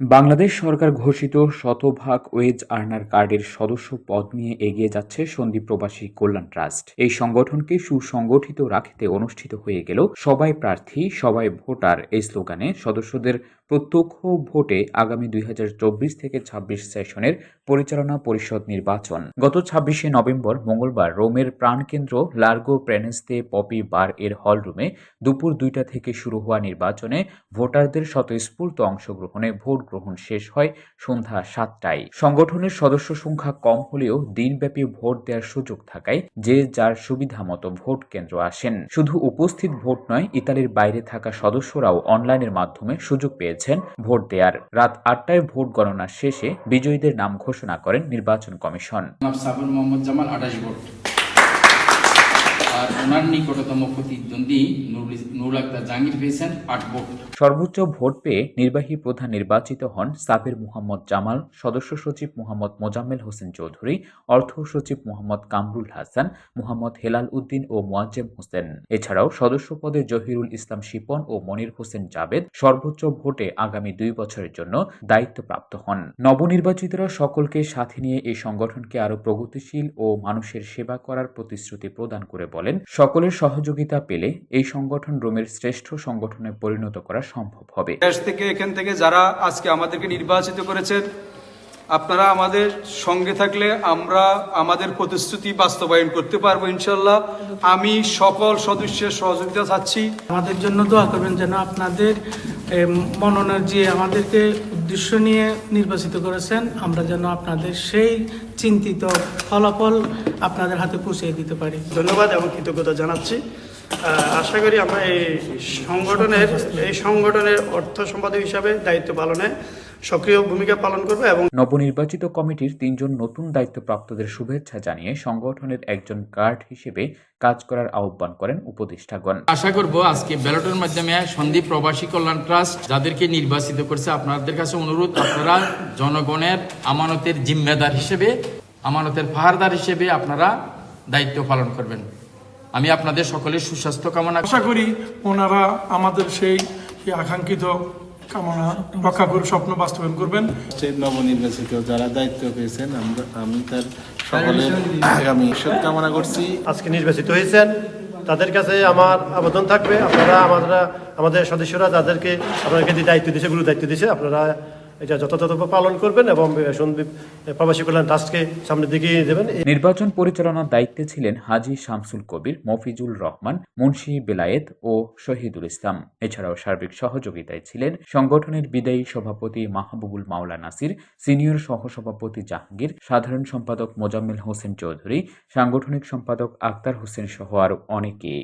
বাংলাদেশ সরকার ঘোষিত শতভাগ wedge earner কার্ডের সদস্য পদ নিয়ে এগিয়ে যাচ্ছে সন্দীপ প্রবাসী কল্যাণ ট্রাস্ট। এই সংগঠনকে সুসংগঠিত রাখতে অনুষ্ঠিত হয়ে গেল সবাই প্রার্থী, সবাই ভোটার এই স্লোগানে সদস্যদের প্রত্যক্ষ ভোটে আগামী দুই হাজার চব্বিশ থেকে ছাব্বিশ সেশনের পরিচালনা পরিষদ নির্বাচন। গত ছাব্বিশে নভেম্বর মঙ্গলবার রোমের প্রাণকেন্দ্র লার্গো প্রেনেস্তে পপি বার এর হলরুমে দুপুর দুইটা থেকে শুরু হওয়া নির্বাচনে ভোটারদের স্বতঃস্ফূর্ত অংশগ্রহণে ভোট গ্রহণ শেষ হয় সন্ধ্যা সাতটায়। সংগঠনের সদস্য সংখ্যা কম হলেও দিনব্যাপী ভোট দেওয়ার সুযোগ থাকায় যে যার সুবিধা মতো ভোট কেন্দ্র আসেন। শুধু উপস্থিত ভোট নয়, ইতালির বাইরে থাকা সদস্যরাও অনলাইনের মাধ্যমে সুযোগ পেয়েছেন ভোট দেওয়ার। রাত আটটায় ভোট গণনা শেষে বিজয়ীদের নাম ঘোষণা করেন নির্বাচন কমিশন। মোহাম্মদ জামাল আঠাশ ভোট। আর নিকটতম প্রতিদ্বন্দ্বী সর্বোচ্চ ভোট পেয়ে নির্বাহী প্রধান নির্বাচিত হন সাবির মোহাম্মদ জামাল, সদস্য সচিব মোহাম্মদ মোজাম্মেল হোসেন চৌধুরী, অর্থ সচিব মোহাম্মদ কামরুল হাসান, মোহাম্মদ হেলাল উদ্দিন ও মোয়াজ্জেম হোসেন। এছাড়াও সদস্য পদে জহিরুল ইসলাম শিপন ও মনির হোসেন জাবেদ সর্বোচ্চ ভোটে আগামী দুই বছরের জন্য দায়িত্বপ্রাপ্ত হন। নবনির্বাচিতরা সকলকে সাথে নিয়ে এই সংগঠনকে আরও প্রগতিশীল ও মানুষের সেবা করার প্রতিশ্রুতি প্রদান করে বলেন। সকলের সহযোগিতা পেলে এই সংগঠন রোমের শ্রেষ্ঠ সংগঠনে পরিণত করা সম্ভব হবে। দেশ থেকে এখান থেকে যারা আজকে আমাদেরকে নির্বাচিত করেছেন আপনারা আমাদের সঙ্গে থাকলে আমরা আমাদের প্রতিশ্রুতি বাস্তবায়ন করতে পারব ইনশাল্লাহ আমি সকল সদস্যের সহযোগিতা চাচ্ছি। আমাদের জন্য দোয়া করবেন যেন আপনাদের মননের যে আমাদেরকে উদ্দেশ্য নিয়ে নির্বাচিত করেছেন আমরা যেন আপনাদের সেই চিন্তিত ফলাফল আপনাদের হাতে পৌঁছে দিতে পারি। ধন্যবাদ এবং কৃতজ্ঞতা জানাচ্ছি। আশা করি আমরা এই সংগঠনের এই সংগঠনের অর্থ সম্পাদক হিসাবে দায়িত্ব পালনে সক্রিয় ভূমিকা পালন করবে এবং নবনির্বাচিত কমিটির তিনজন নতুন দায়িত্বপ্রাপ্তদের শুভেচ্ছা জানিয়ে সংগঠনের একজন গার্ড হিসেবে কাজ করার আহ্বান করেন উপদেষ্টাগণ। আশা করব আজকে ব্যালটের মাধ্যমে সন্দীপ প্রবাসী কল্যাণ ট্রাস্ট যাদেরকে নির্বাচিত করছে আপনাদের কাছে অনুরোধ আপনারা জনগণের আমানতের জিম্মেদার হিসেবে আমানতের পাহারদার হিসেবে আপনারা দায়িত্ব পালন করবেন। আমি আপনাদের সকলের সুস্বাস্থ্য কামনা আশা করি ওনারা আমাদের সেই সেই আকাঙ্ক্ষিত কামনা রক্ষা করে স্বপ্ন বাস্তবায়ন করবেন। যে নবনির্বাচিত যারা দায়িত্ব পেয়েছেন আমরা আমি তার সকলের আগামী ঈশ্বর কামনা করছি। আজকে নির্বাচিত হয়েছেন তাদের কাছে আমার আবেদন থাকবে। আপনারা আমরা আমাদের সদস্যরা যাদেরকে আপনাদেরকে যে দায়িত্ব দিয়েছে গুরু দায়িত্ব দিয়েছে আপনারা এটা যথাযথভাবে পালন করবেন এবং সন্দীপ প্রবাসী কল্যাণ ট্রাস্টকে সামনের দিকে দেবেন। নির্বাচন পরিচালনার দায়িত্বে ছিলেন হাজি শামসুল কবির মফিজুল রহমান, মুন্সি বেলায়েত ও শহীদুল ইসলাম। এছাড়াও সার্বিক সহযোগিতায় ছিলেন সংগঠনের বিদায়ী সভাপতি মাহবুবুল মাওলা নাসির, সিনিয়র সহসভাপতি জাহাঙ্গীর, সাধারণ সম্পাদক মোজাম্মেল হোসেন চৌধুরী, সাংগঠনিক সম্পাদক আক্তার হোসেন সহ আরও অনেকে।